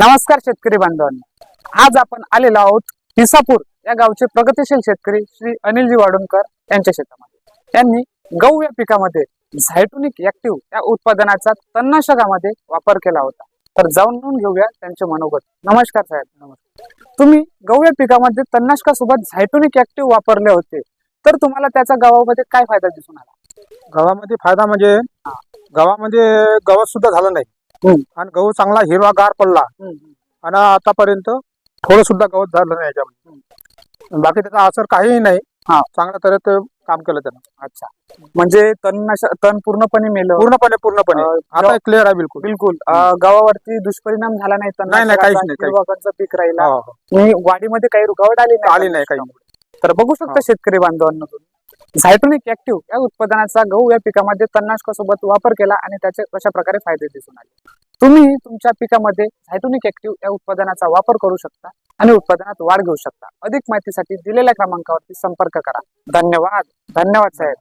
नमस्कार शेतकरी बांधवांनो. आज आपण आलेलो आहोत इसापूर या गावचे प्रगतिशील शेतकरी श्री अनिलजी वाडुणकर यांच्या शेतामध्ये. त्यांनी गहू या पिकामध्ये झायटोनिक ऍक्टिव्ह या उत्पादनाचा तणनाशकामध्ये वापर केला होता. तर जाऊन घेऊया त्यांचे मनोगत. नमस्कार साहेब नमस्कार. तुम्ही गहू या पिकामध्ये तणनाशकासोबत झायटोनिक ऍक्टिव्ह वापरले होते. तर तुम्हाला त्याचा गावामध्ये काय फायदा दिसून आला? गव्हामध्ये फायदा म्हणजे गव्हामध्ये गवत सुद्धा झालं नाही. आणि गहू चांगला हिरवागार पडला. आणि आतापर्यंत थोडं सुद्धा गवत झालं नाही याच्यामध्ये. बाकी त्याचा असर काहीही नाही. हा. चांगल्या तऱ्हेत काम केलं त्यानं. अच्छा. म्हणजे तणनाशक तण पूर्णपणे मेलं. पूर्णपणे पूर्णपणे. आता क्लिअर आहे बिलकुल. बिलकुल. गावावरती दुष्परिणाम झाला नाही नाही, नाही, काहीच नाही, पीक राहिला. हो, हो. आणि वाढीमध्ये काही रुकावट आली नाही आली नाही काही तर बघू शकता शेतकरी बांधवांना झायटोनिक ऍक्टिव्ह या उत्पादनाचा गहू या पिकामध्ये तणनाशकासोबत वापर केला आणि त्याचे कशा प्रकारे फायदे दिसून आले? तुम्ही तुमच्या पिकामध्ये झायटोनिक ऍक्टिव्ह या उत्पादनाचा वापर करू शकता आणि उत्पादनात वाढ घेऊ शकता. अधिक माहितीसाठी दिलेल्या क्रमांकावरती संपर्क करा. धन्यवाद. धन्यवाद साहेब.